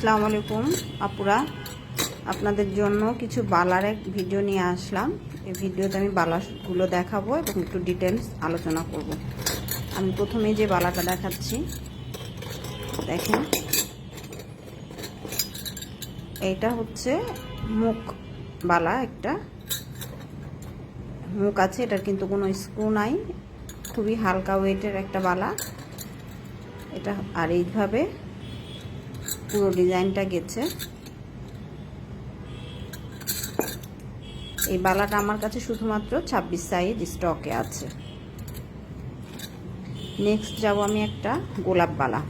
আসসালামু আলাইকুম, আপুরা। আপনাদের জন্য কিছু বালার এক ভিডিও নিয়ে আসলাম। এই ভিডিওতে আমি বালাগুলো দেখাবো এবং একটু ডিটেলস আলোচনা করব। আমি প্রথমে যে বালাটা দেখাচ্ছি, দেখেন। এইটা হচ্ছে মুখ বালা একটা। মুখ আছে, এটার কিন্তু কোনো স্ক্রু নাই। খুবই হালকা ওয়েটের একটা বালা। এটা আর এইভাবে পুরো ডিজাইনটা গেছে। এই বালাটা আমার কাছে শুধুমাত্র ছাব্বিশ সাইজ স্টকে আছে। নেক্সট যাব আমি একটা গোলাপ বালা।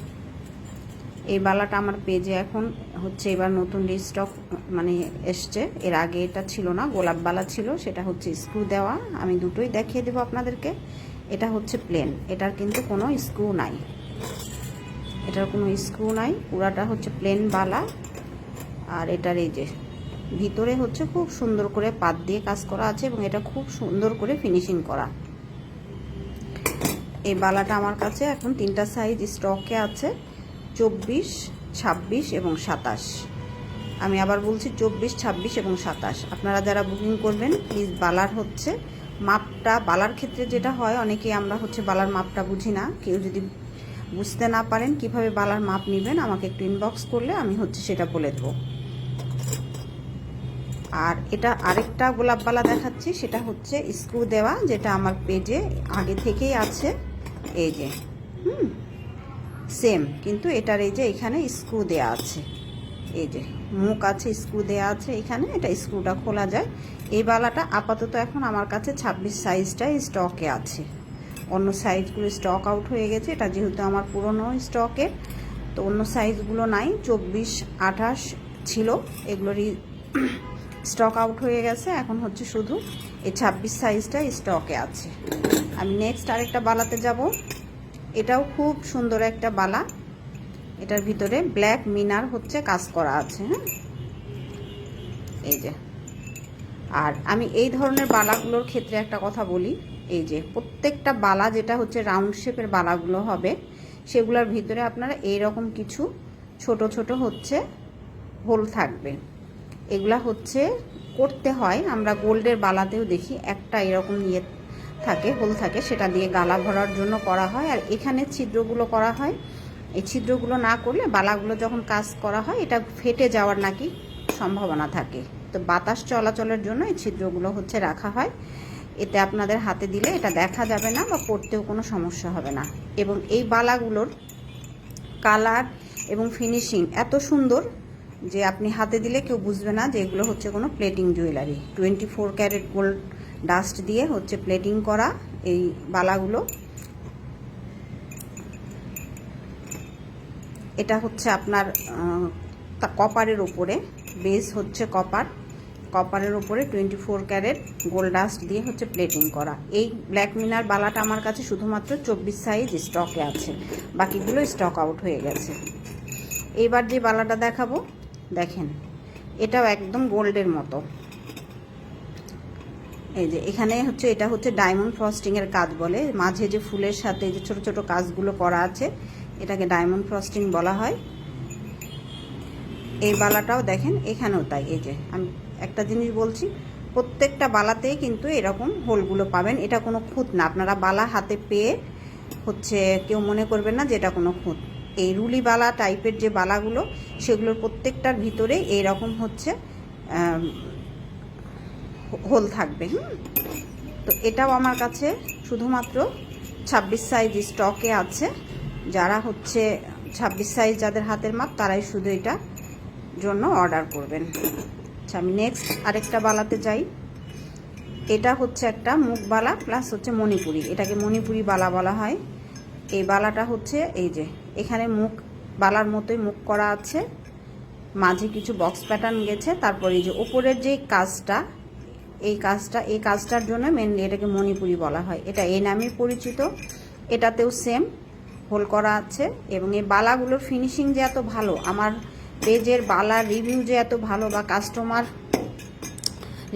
এই বালাটা আমার পেজে এখন হচ্ছে এবার নতুন স্টক মানে এসছে। এর আগে এটা ছিল না, গোলাপ বালা ছিল, সেটা হচ্ছে স্ক্রু দেওয়া। আমি দুটোই দেখিয়ে দেবো আপনাদেরকে। এটা হচ্ছে প্লেন এটার কিন্তু কোনো স্ক্রু নাই। এটার কোনো স্ক্রু নাই, পুরাটা হচ্ছে প্লেন বালা। আর এটার এই যে, ভিতরে হচ্ছে খুব সুন্দর করে পাত দিয়ে কাজ করা আছে এবং এটা খুব সুন্দর করে ফিনিশিং করা। এই বালাটা আমার কাছে এখন তিনটা সাইজ স্টকে আছে, চব্বিশ, ছাব্বিশ এবং সাতাশ। আমি আবার বলছি চব্বিশ, ছাব্বিশ এবং সাতাশ। আপনারা যারা বুকিং করবেন প্লিজ বালার হচ্ছে মাপটা, বালার ক্ষেত্রে যেটা হয় অনেকে আমরা হচ্ছে বালার মাপটা বুঝি না। কেউ যদি বুঝতে না পারেন কীভাবে বালার মাপ নেবেন, আমাকে একটু ইনবক্স করলে আমি হচ্ছে সেটা বলে দেবো। আর এটা আরেকটা গোলাপ বালা দেখাচ্ছি, সেটা হচ্ছে স্ক্রু দেওয়া, যেটা আমার পেজে আগে থেকেই আছে। এই যে, হুম সেম কিন্তু এটার এই যে এখানে স্ক্রু দেওয়া আছে। এই যে, মুখ আছে স্ক্রু দেওয়া আছে এখানে, এটা স্ক্রুটা খোলা যায়। এই বালাটা আপাতত এখন আমার কাছে ছাব্বিশ সাইজটাই স্টকে আছে। অন্য সাইজগুলো স্টক আউট হয়ে গেছে। এটা যেহেতু আমার পুরনো স্টকের তো অন্য সাইজগুলো নাই। চব্বিশ, আঠাশ ছিল। এগুলোরই স্টক আউট হয়ে গেছে। এখন হচ্ছে শুধু এই ছাব্বিশ সাইজটা স্টকে আছে। আমি নেক্সট আরেকটা বালাতে যাব। এটাও খুব সুন্দর একটা বালা। এটার ভিতরে ব্ল্যাক মিনার হচ্ছে কাজ করা আছে হ্যাঁ? এই যে। আর আমি এই ধরনের বালাগুলোর ক্ষেত্রে একটা কথা বলি। এই যে প্রত্যেকটা বালা যেটা হচ্ছে রাউন্ড শেপের বালাগুলো হবে, সেগুলোর ভিতরে আপনারা এই রকম কিছু ছোট ছোট হচ্ছে হোল থাকবে। এগুলা হচ্ছে করতে হয়, আমরা গোল্ডের বালাতেও দেখি একটা এরকম ইয়ে থাকে হোল থাকে, সেটা দিয়ে গালা ভরার জন্য করা হয়। আর এখানে ছিদ্রগুলো করা হয়, এই ছিদ্রগুলো না করলে বালাগুলো যখন কাজ করা হয়, এটা ফেটে যাওয়ার নাকি সম্ভাবনা থাকে। তো বাতাস চলাচলের জন্য এই ছিদ্রগুলো হচ্ছে রাখা হয়। এতে আপনাদের হাতে দিলে এটা দেখা যাবে না বা পড়তেও কোনো সমস্যা হবে না। এবং এই বালাগুলোর কালার এবং ফিনিশিং এত সুন্দর যে আপনি হাতে দিলে কেউ বুঝবে না যে এগুলো হচ্ছে কোনো plating jewellery. Twenty four carat gold dust দিয়ে হচ্ছে প্লেটিং করা এই বালাগুলো। এটা হচ্ছে আপনার কপারের ওপরে বেস হচ্ছে কপার। কপারের ওপরে twenty four carat gold dust দিয়ে হচ্ছে প্লেটিং করা। এই ব্ল্যাক মিনার বালাটা আমার কাছে শুধুমাত্র চব্বিশ সাইজ স্টকে আছে। বাকিগুলো স্টক আউট হয়ে গেছে। এইবার যে বালাটা দেখাবো, দেখেন, এটাও একদম গোল্ডের মতো। এই যে এখানে হচ্ছে, এটা হচ্ছে ডায়মন্ড ফ্রস্টিংয়ের কাজ বলে। মাঝে যে ফুলের সাথে যে ছোট ছোট কাজগুলো করা আছে, এটাকে ডায়মন্ড ফ্রস্টিং বলা হয়। এই বালাটাও দেখেন, এখানেও তাই। এই যে, আমি একটা জিনিস বলছি, প্রত্যেকটা বালাতেই কিন্তু এরকম হোলগুলো পাবেন। এটা কোনো খুঁত না। আপনারা বালা হাতে পেয়ে হচ্ছে কেউ মনে করবেন না যে এটা কোনো খুঁত। এই রুলি বালা টাইপের যে বালাগুলো, সেগুলোর প্রত্যেকটার ভিতরে এইরকম হচ্ছে হোল থাকবে, হুম? তো এটাও আমার কাছে শুধুমাত্র ছাব্বিশ সাইজ স্টকে আছে। যারা হচ্ছে ছাব্বিশ সাইজ যাদের হাতের মাপ, তারাই শুধু এটা জন্য অর্ডার করবেন। আচ্ছা আমি নেক্সট আরেকটা বালাতে যাই। এটা হচ্ছে একটা মুখ বালা প্লাস হচ্ছে মণিপুরি। এটাকে মণিপুরি বালা বলা হয়। এই বালাটা হচ্ছে এই যে, এখানে মুখ বালার মতোই মুখ করা আছে। মাঝে কিছু বক্স প্যাটার্ন গেছে। তারপর এই যে ওপরের যে কাজটা, এই কাজটা, এই কাজটার জন্য মেনলি এটাকে মণিপুরি বলা হয়। এটা এই নামে পরিচিত। এটাতেও সেম হোল করা আছে। এবং এই বালাগুলোর ফিনিশিং যে এত ভালো, আমার পেজের বালার রিভিউ যে এত ভালো বা কাস্টমার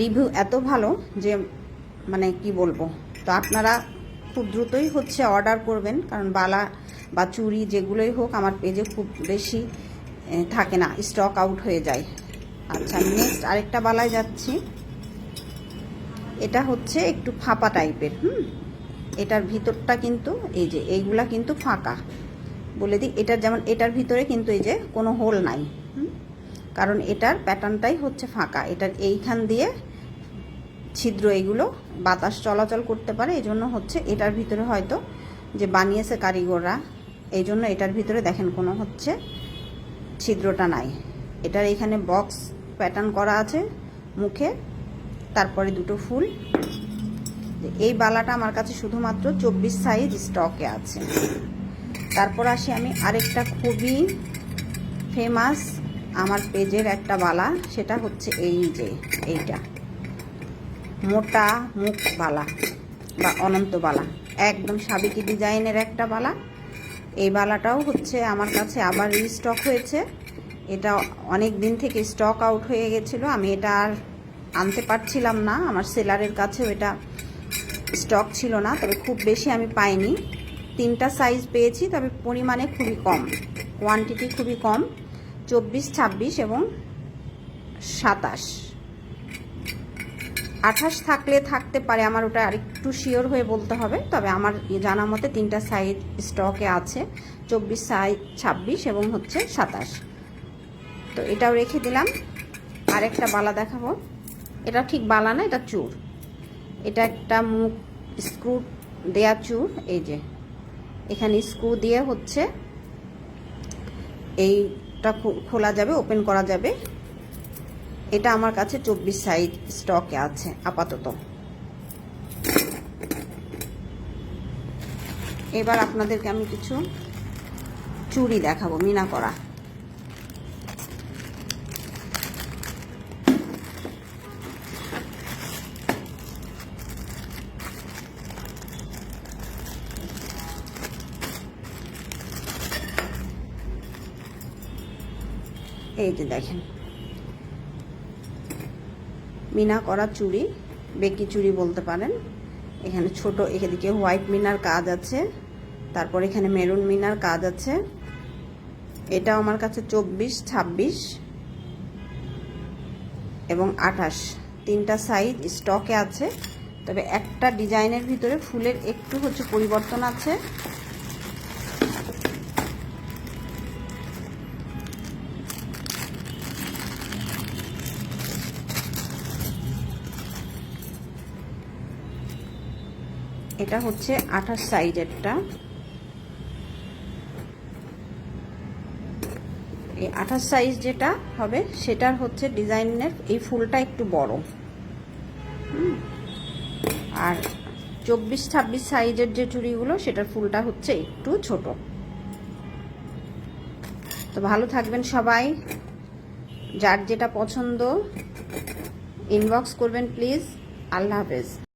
রিভিউ এত ভালো যে মানে কি বলব? তো আপনারা খুব দ্রুতই হচ্ছে অর্ডার করবেন, কারণ বালা বা চুরি যেগুলোই হোক আমার পেজে খুব বেশি থাকে না স্টক আউট হয়ে যায়। আচ্ছা নেক্সট আরেকটা বালায় যাচ্ছি। এটা হচ্ছে একটু ফাঁপা টাইপের হুম? এটার ভিতরটা কিন্তু, এই যে, এইগুলা কিন্তু ফাঁকা। বলে দিই, এটার যেমন এটার ভিতরে কিন্তু এই যে কোনো হোল নাই কারণ এটার প্যাটার্নটাই হচ্ছে ফাঁকা। এটার এইখান দিয়ে ছিদ্র এগুলো, বাতাস চলাচল করতে পারে, এই জন্য হচ্ছে এটার ভিতরে হয়তো যে বানিয়েছে কারিগররা, এই জন্য এটার ভিতরে দেখেন কোনো হচ্ছে ছিদ্রটা নাই। এটার এখানে বক্স প্যাটার্ন করা আছে মুখে, তারপরে দুটো ফুল। এই বালাটা আমার কাছে শুধুমাত্র চব্বিশ সাইজ স্টকে আছে। তারপর আসি আমি আরেকটা খুবই ফেমাস আমার পেজের একটা বালা, সেটা হচ্ছে এই যে, এইটা। মোটা মুখ বালা বা অনন্ত বালা, একদম সাবেকি ডিজাইনের একটা বালা। এই বালাটাও হচ্ছে আমার কাছে আবার রিস্টক হয়েছে। এটা অনেক দিন থেকে স্টক আউট হয়ে গেছিল, আমি এটা আর আনতে পারছিলাম না, আমার সেলারের কাছেও এটা স্টক ছিল না, তবে খুব বেশি আমি পাইনি। তিনটা সাইজ পেয়েছি, তবে পরিমাণে খুবই কম। কোয়ান্টিটি খুবই কম। চব্বিশ, ছাব্বিশ এবং সাতাশ। আঠাশ থাকলে থাকতে পারে, আমার ওটা আরেকটু শিওর হয়ে বলতে হবে, তবে আমার জানা মতে তিনটা সাইজ স্টকে আছে, চব্বিশ সাইজ ছাব্বিশ এবং হচ্ছে সাতাশ। তো এটাও রেখে দিলাম। আরেকটা বালা দেখাবো। এটা ঠিক বালা না, এটা চুর। এটা একটা মুখ স্ক্রু দেয়া চুর, এই যে। এখানে স্ক্রু দিয়ে হচ্ছে এইটা খোলা যাবে, ওপেন করা যাবে। এটা আমার কাছে চব্বিশ সাইজ স্টকে আছে, আপাতত। এবার আপনাদেরকে আমি কিছু চুড়ি দেখাবো, মিনা করা। এই যে দেখেন। মিনা করা চুড়ি, বেকি চুড়ি বলতে পারেন। এখানে ছোট, এদিকে হোয়াইট মিনার কাজ আছে। তারপর এখানে মেরুন মিনার কাজ আছে। এটা আমার কাছে চব্বিশ, ছাব্বিশ এবং আঠাশ। তিনটা সাইজ স্টকে আছে। তবে একটা ডিজাইনের ভিতরে ফুলের একটু হচ্ছে পরিবর্তন আছে। এটা হচ্ছে আঠাশ সাইজেরটা। এই আঠাশ সাইজ যেটা হবে, সেটার হচ্ছে ডিজাইনের এই ফুলটা একটু বড়। আর চব্বিশ ছাব্বিশ সাইজের যে চুড়িগুলো, সেটার ফুলটা হচ্ছে একটু ছোট। তো ভালো থাকবেন সবাই। যার যেটা পছন্দ ইনবক্স করবেন প্লিজ আল্লাহ হাফেজ।